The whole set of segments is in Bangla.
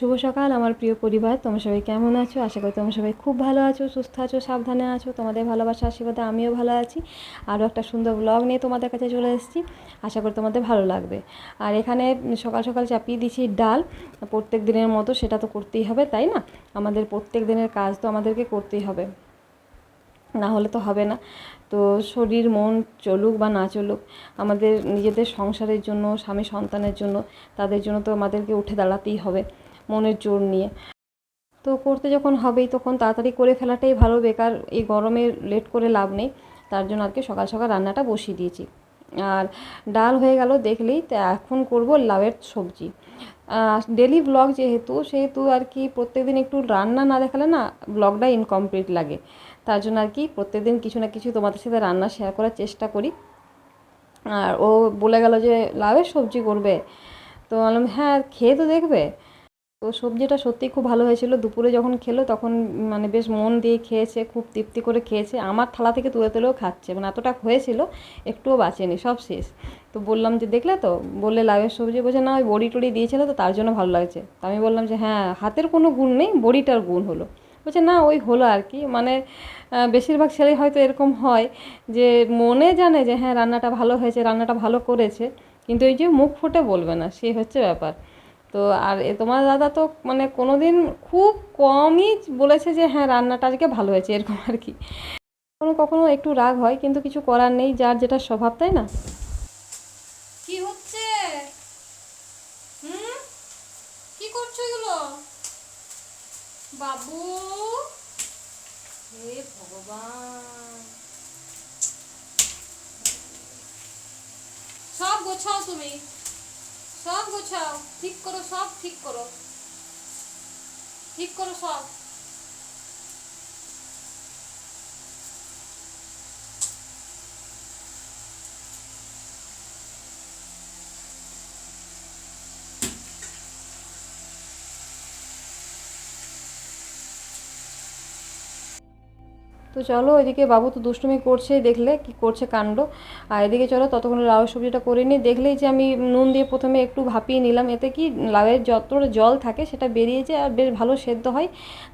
শুভ সকাল, আমার প্রিয় পরিবার। তোমরা সবাই কেমন আছো? আশা করি তোমরা সবাই খুব ভালো আছো, সুস্থ আছো, সাবধানে আছো। তোমাদের ভালোবাসা আশীর্বাদে আমিও ভালো আছি। আরও একটা সুন্দর ব্লগ নিয়ে তোমাদের কাছে চলে এসেছি। আশা করি তোমাদের ভালো লাগবে। আর এখানে সকাল সকাল চাপিয়ে দিয়েছি ডাল। প্রত্যেক দিনের মতো সেটা তো করতেই হবে, তাই না? আমাদের প্রত্যেক দিনের কাজ তো আমাদেরকে করতেই হবে। না হলে তো হবে না। তো শরীর, মন চলুক বা না চলুক, আমাদের নিজেদের সংসারের জন্য, স্বামী সন্তানের জন্য, তাদের জন্য তো আমাদেরকে উঠে দাঁড়াতেই হবে। মনের জোর নিয়ে। তো করতে যখন হবেই, তখন তাড়াতাড়ি করে ফেলাটাই ভালো। বেকার এই গরমে লেট করে লাভ নেই। তার জন্য আর কি সকাল সকাল রান্নাটা বসিয়ে দিয়েছি। আর ডাল হয়ে গেল দেখলেই তো এখন করব লাউয়ের সবজি। ডেলি ব্লগ যেহেতু, সেহেতু আর কি প্রত্যেকদিন একটু রান্না না দেখালে না ব্লগটা ইনকমপ্লিট লাগে। তার জন্য আর কি প্রত্যেকদিন কিছু না কিছু তোমাদের সাথে রান্না শেয়ার করার চেষ্টা করি। আর ও বলে গেল যে, লাউয়ের সবজি করবে? তো বললাম হ্যাঁ খেয়ে তো দেখবে। তো সবজিটা সত্যিই খুব ভালো হয়েছিল। দুপুরে যখন খেলো তখন মানে বেশ মন দিয়ে খেয়েছে, খুব তৃপ্তি করে খেয়েছে। আমার থালা থেকে তুলে তুলেও খাচ্ছে। মানে এতটা হয়েছিল, একটুও বাঁচেনি, সব শেষ। তো বললাম যে, দেখলে তো? বললে, লাউয়ের সবজি। বলছে, না, ওই বড়ি টড়ি দিয়েছিল তো, তার জন্য ভালো লাগছে। তো আমি বললাম যে হ্যাঁ হাতের কোনো গুণ নেই, বড়িটার গুণ হলো। বলছে, না, ওই হলো আর কি। মানে বেশিরভাগ ছেলে হয়তো এরকম হয় যে, মনে জানে যে হ্যাঁ রান্নাটা ভালো হয়েছে, রান্নাটা ভালো করেছে। কিন্তু এই যে, মুখ ফুটে বলবে না, সে হচ্ছে ব্যাপার। তো আর এ তোমার দাদা তো মানে কোনো দিন খুব কমই বলেছে যে হ্যাঁ রান্নাটা আজকে ভালো হয়েছে, এরকম আর কি। কখনো কখনো একটু রাগ হয়, কিন্তু কিছু করার নেই, যার যেটা স্বভাব, তাই না? কি হচ্ছে? হুম? কি করছ এগুলো? বাবু? হে ভগবান। সব গোছাও তুমি। গোছাও ঠিক করো সব ঠিক করো। ঠিক করো সব। তো চলো এদিকে বাবু তো দুষ্টুমি করছে, দেখলে কি করছে কাণ্ড। আর এদিকে চলো ততক্ষণে লাউ সবজিটা করে নিই দেখলেই যে আমি নুন দিয়ে প্রথমে একটু ভাপিয়ে নিলাম, এতে কি লাউয়ের যতটা জল থাকে সেটা বেরিয়েছে আর বেশ ভালো সেদ্ধ হয়।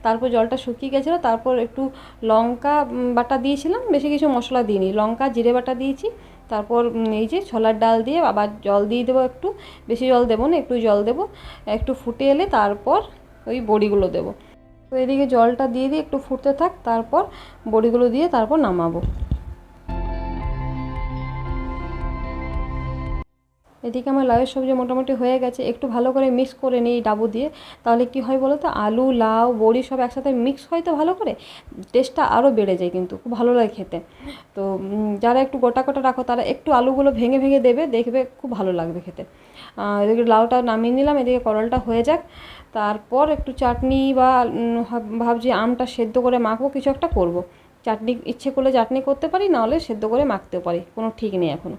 তারপর জলটা শুকিয়ে গেছিল, তারপর একটু লঙ্কা বাটা দিয়েছিলাম, বেশি কিছু মশলা দিইনি। লঙ্কা, জিরে বাটা দিয়েছি, তারপর এই যে ছোলার ডাল দিয়ে আবার জল দিয়ে দেবো একটু, বেশি জল দেবো না, একটু জল দেবো, একটু ফুটে এলে তারপর ওই বড়িগুলো দেবো। তো এদিকে জলটা দিয়ে দিয়ে একটু ফুটতে থাক তারপর বড়িগুলো দিয়ে তারপর নামাবো। এদিকে আমার লাউয়ের সবজি মোটামুটি হয়ে গেছে, একটু ভালো করে মিক্স করে নিই ডাবু দিয়ে। তাহলে কি হয় বলো তো, আলু, লাউ, বড়ি সব একসাথে মিক্স হয় তো ভালো করে? টেস্টটা আরও বেড়ে যায় কিন্তু, খুব ভালো লাগে খেতে। তো যারা একটু গোটা গোটা রাখো, তারা একটু আলুগুলো ভেঙে ভেঙে দেবে, দেখবে খুব ভালো লাগবে খেতে। এদিকে লাউটা নামিয়ে নিলাম, এদিকে করলটা হয়ে যাক। তারপর একটু চাটনি বা ভাব- ভাবছি আমটা সেদ্ধ করে মাখবো, কিছু একটা করব। চাটনি, ইচ্ছে করলে চাটনি করতে পারি নাহলে সেদ্ধ করে মাখতেও পারি, কোনো ঠিক নেই এখনও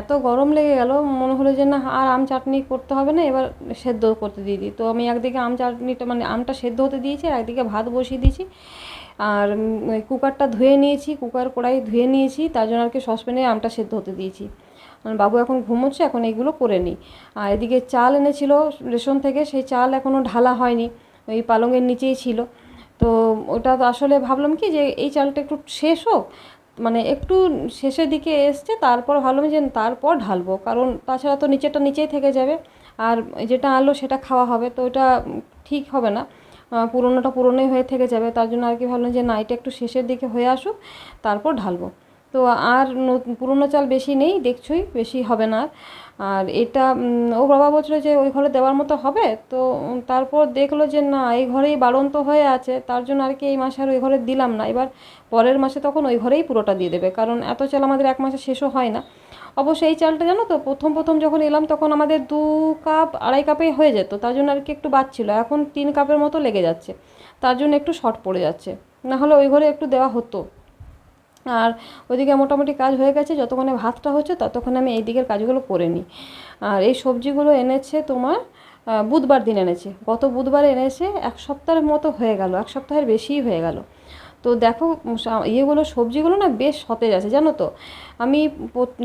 এত গরম লেগে গেল, মনে হলো যে না, আর আম চাটনি করতে হবে না, এবার সেদ্ধ করতে দিয়ে দিই। তো আমি একদিকে আম চাটনিটা মানে আমটা সেদ্ধ হতে দিয়েছি, আর একদিকে ভাত বসিয়ে দিয়েছি। আর কুকারটা ধুয়ে নিয়েছি, কুকার কড়াই ধুয়ে নিয়েছি, তার জন্য আর কি সসপ্যানে আমটা সেদ্ধ হতে দিয়েছি। আর বাবু এখন ঘুমোচ্ছে, এখন এইগুলো করে নিই। আর এদিকে চাল এনেছিল রেশন থেকে, সেই চাল এখনও ঢালা হয়নি, ওই পালঙের নিচেই ছিল। তো ওটা তো আসলে ভাবলাম কি যে এই চালটা একটু শেষ হোক মানে একটু শেষের দিকে এসছে, তারপর ভাবলাম যে তারপর ঢালবো। কারণ তাছাড়া তো নিচেরটা নিচেই থেকে যাবে। আর যেটা আনলো সেটা খাওয়া হবে, তো ওটা ঠিক হবে না। পুরনোটা পুরোনোটা পুরনোই হয়ে থেকে যাবে। তার জন্য আর কি ভাবলাম যে না, এটা একটু শেষের দিকে হয়ে আসুক, তারপর ঢালবো। তো আর পুরনো চাল বেশি নেই, দেখছই, বেশি হবে না আর। এটা ও বাবা বলছিল যে ওই ঘরে দেওয়ার মতো হবে, তো তারপর দেখল যে না, এই ঘরেই বাড়ন্ত হয়ে আছে, তার জন্য আর কি এই মাসে আর ওই ঘরে দিলাম না। এবার পরের মাসে তখন ওই ঘরেই পুরোটা দিয়ে দেবে, কারণ এত চাল আমাদের এক মাসে শেষও হয় না। অবশ্য এই চালটা জানো তো, প্রথম প্রথম যখন এলাম তখন আমাদের দু কাপ, আড়াই কাপেই হয়ে যেত, তার জন্য আর কি একটু বাড়ছিল এখন তিন কাপের মতো লেগে যাচ্ছে, তার জন্য একটু শর্ট পড়ে যাচ্ছে। না হলে ওই ঘরে একটু দেওয়া হতো। আর ওইদিকে মোটামুটি কাজ হয়ে গেছে, যতক্ষণে ভাতটা হচ্ছে ততক্ষণে আমি এই দিকের কাজগুলো করে নিই। আর এই সবজিগুলো এনেছে তোমার বুধবার দিন এনেছে। গত বুধবার এনেছে, এক সপ্তাহের মতো হয়ে গেল, এক সপ্তাহের বেশিই হয়ে গেল। তো দেখো ইয়েগুলো, সবজিগুলো না বেশ সতেজ আছে, জানো তো? আমি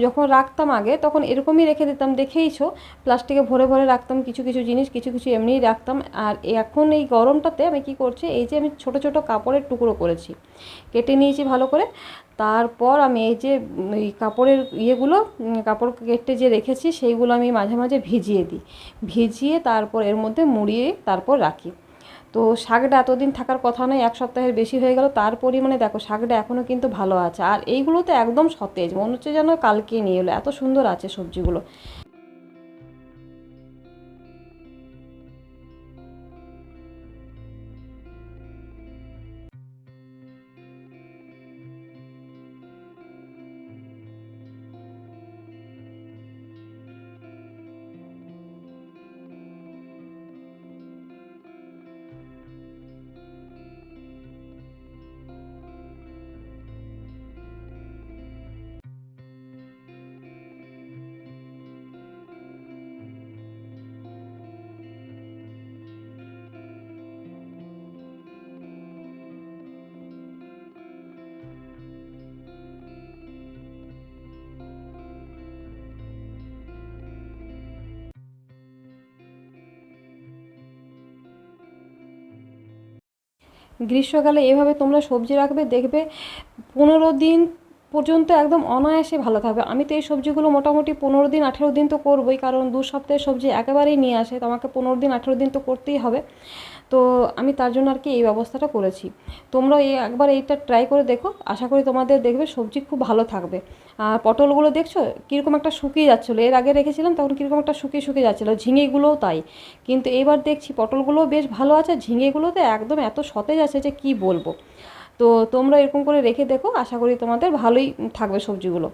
যখন রাখতাম আগে, তখন এরকমই রেখে দিতাম, দেখেইছো? প্লাস্টিকে ভরে ভরে রাখতাম, কিছু কিছু জিনিস, কিছু কিছু এমনিই রাখতাম। আর এখন এই গরমটাতে আমি কি করছি, এই যে আমি ছোট ছোট কাপড়ের টুকরো করেছি, কেটে নিয়েছি ভালো করে। তারপর আমি এই যে এই কাপড়ের ইয়েগুলো কাপড় কেটে যে রেখেছি, সেইগুলো আমি মাঝে মাঝে ভিজিয়ে দিই। ভিজিয়ে তারপর এর মধ্যে মুড়িয়ে তারপর রাখি। তো শাকটা এতদিন থাকার কথা নয়, এক সপ্তাহের বেশি হয়ে গেল, তার পরিমাণে দেখো শাকটা এখনও কিন্তু ভালো আছে। আর এইগুলো তো একদম সতেজ, মনে হচ্ছে যেন কালকে নিয়ে এলো, এত সুন্দর আছে সবজিগুলো। গ্রীষ্মকালে এভাবে তোমরা সবজি রাখবে, দেখবে পনেরো দিন পর্যন্ত একদম অনায়াসে ভালো থাকবে। আমি তো এই সবজিগুলো মোটামুটি পনেরো দিন, আঠেরো দিন তো করবোই, কারণ দু সপ্তাহের সবজি একেবারেই নিয়ে আসে, তো আমাকে পনেরো দিন, আঠেরো দিন তো করতেই হবে। তো আমি তার জন্য আর কি এই ব্যবস্থাটা করেছি। তোমরা এই একবার এইটা ট্রাই করে দেখো, আশা করি তোমাদের দেখবে সবজি খুব ভালো থাকবে। পটলগুলো দেখছ? কীরকম একটা শুকিয়ে যাচ্ছিল। এর আগে রেখেছিলাম, তখন কীরকম একটা শুকিয়ে শুকিয়ে যাচ্ছিল। ঝিঙেগুলোও তাই। কিন্তু এবার দেখছি পটলগুলোও বেশ ভালো আছে ঝিঙেগুলোতে একদম এত সতেজ আছে যে কি বলব। তো তোমরা এরকম করে রেখে দেখো, আশা করি তোমাদের ভালোই থাকবে সবজিগুলো।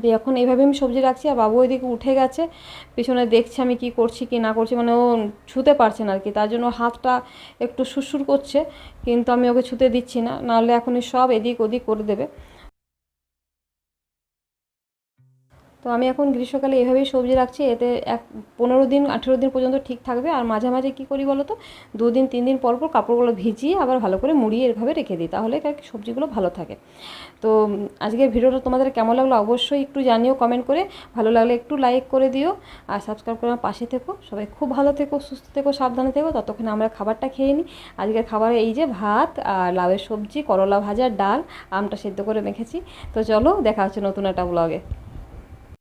তো এখন এইভাবে আমি সবজি রাখছি, আর বাবু ওইদিকে উঠে গেছে। পিছনে দেখছে আমি কি করছি, কি না করছি মানে ও ছুতে পারছে না আর কি। তার জন্য হাতটা একটু সুরসুর করছে, কিন্তু আমি ওকে ছুতে দিচ্ছি না। নাহলে এখন সব এদিক ওদিক করে দেবে। তো আমি এখন গ্রীষ্মকালে এভাবেই সবজি রাখছি, এতে এক পনেরো দিন, আঠেরো দিন পর্যন্ত ঠিক থাকবে। আর মাঝে মাঝে কী করি বলো তো? দুদিন, তিন দিন পর পর কাপড়গুলো ভিজিয়ে আবার ভালো করে মুড়িয়ে এভাবে রেখে দিই, তাহলে সবজিগুলো ভালো থাকে। তো আজকের ভিডিওটা তোমাদের কেমন লাগল অবশ্যই একটু জানিও কমেন্ট করে, ভালো লাগলে একটু লাইক করে দিও, আর সাবস্ক্রাইব করে আমার পাশে থেকো। সবাই খুব ভালো থেকো, সুস্থ থেকো, সাবধানে থেকো, ততক্ষণে আমরা খাবারটা খেয়ে নিই। আজকের খাবারে এই যে ভাত আর লাউয়ের সবজি, করলা ভাজা, ডাল, আমটা সেদ্ধ করে মেখেছি। তো চলো দেখা হচ্ছে নতুন একটা ব্লগে